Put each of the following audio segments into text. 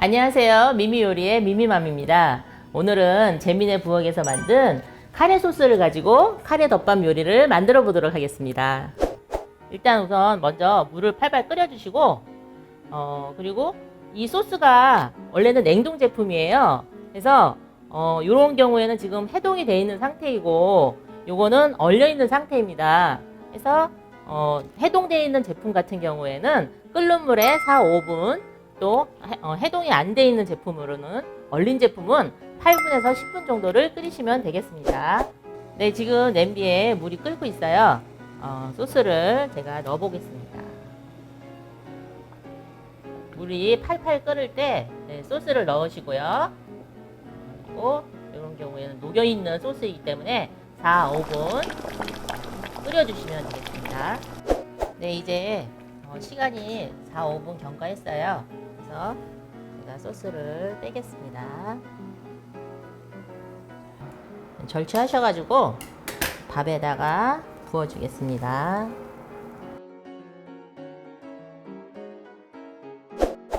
안녕하세요. 미미요리의 미미맘입니다. 오늘은 재민의 부엌에서 만든 카레 소스를 가지고 카레 덮밥 요리를 만들어 보도록 하겠습니다. 일단 우선 먼저 물을 팔팔 끓여주시고, 어, 그리고 이 소스가 원래는 냉동 제품이에요. 그래서, 어, 요런 경우에는 지금 해동이 돼 있는 상태이고, 요거는 얼려 있는 상태입니다. 그래서, 어, 해동되어 있는 제품 같은 경우에는 끓는 물에 4, 5분, 또 해- 어, 해동이 안 돼 있는 제품으로는 얼린 제품은 8분에서 10분 정도를 끓이시면 되겠습니다. 네, 지금 냄비에 물이 끓고 있어요. 어, 소스를 제가 넣어 보겠습니다. 물이 팔팔 끓을 때 네, 소스를 넣으시고요. 그리고 이런 경우에는 녹여 있는 소스이기 때문에 4, 5분 끓여주시면 되겠습니다. 네, 이제 어, 시간이 4, 5분 경과했어요. 그래서 제가 소스를 빼겠습니다. 절취하셔가지고 밥에다가 부어주겠습니다.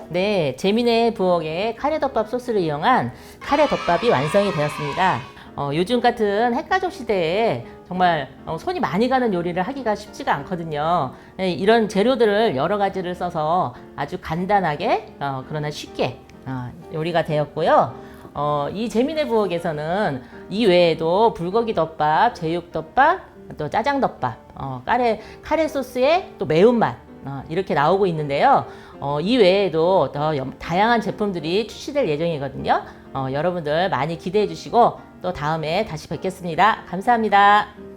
네, 재민의 부엌의 카레덮밥 소스를 이용한 카레덮밥이 완성이 되었습니다. 어, 요즘 같은 핵가족 시대에 정말 어, 손이 많이 가는 요리를 하기가 쉽지가 않거든요. 네, 이런 재료들을 여러 가지를 써서 아주 간단하게 어, 그러나 쉽게 어, 요리가 되었고요. 어, 이 재민의 부엌에서는 이 외에도 불고기 덮밥, 제육 덮밥, 또 짜장 덮밥, 어, 카레, 카레 소스에 또 매운맛 어, 이렇게 나오고 있는데요. 어, 이 외에도 더 염- 다양한 제품들이 출시될 예정이거든요. 어, 여러분들 많이 기대해 주시고 또 다음에 다시 뵙겠습니다. 감사합니다.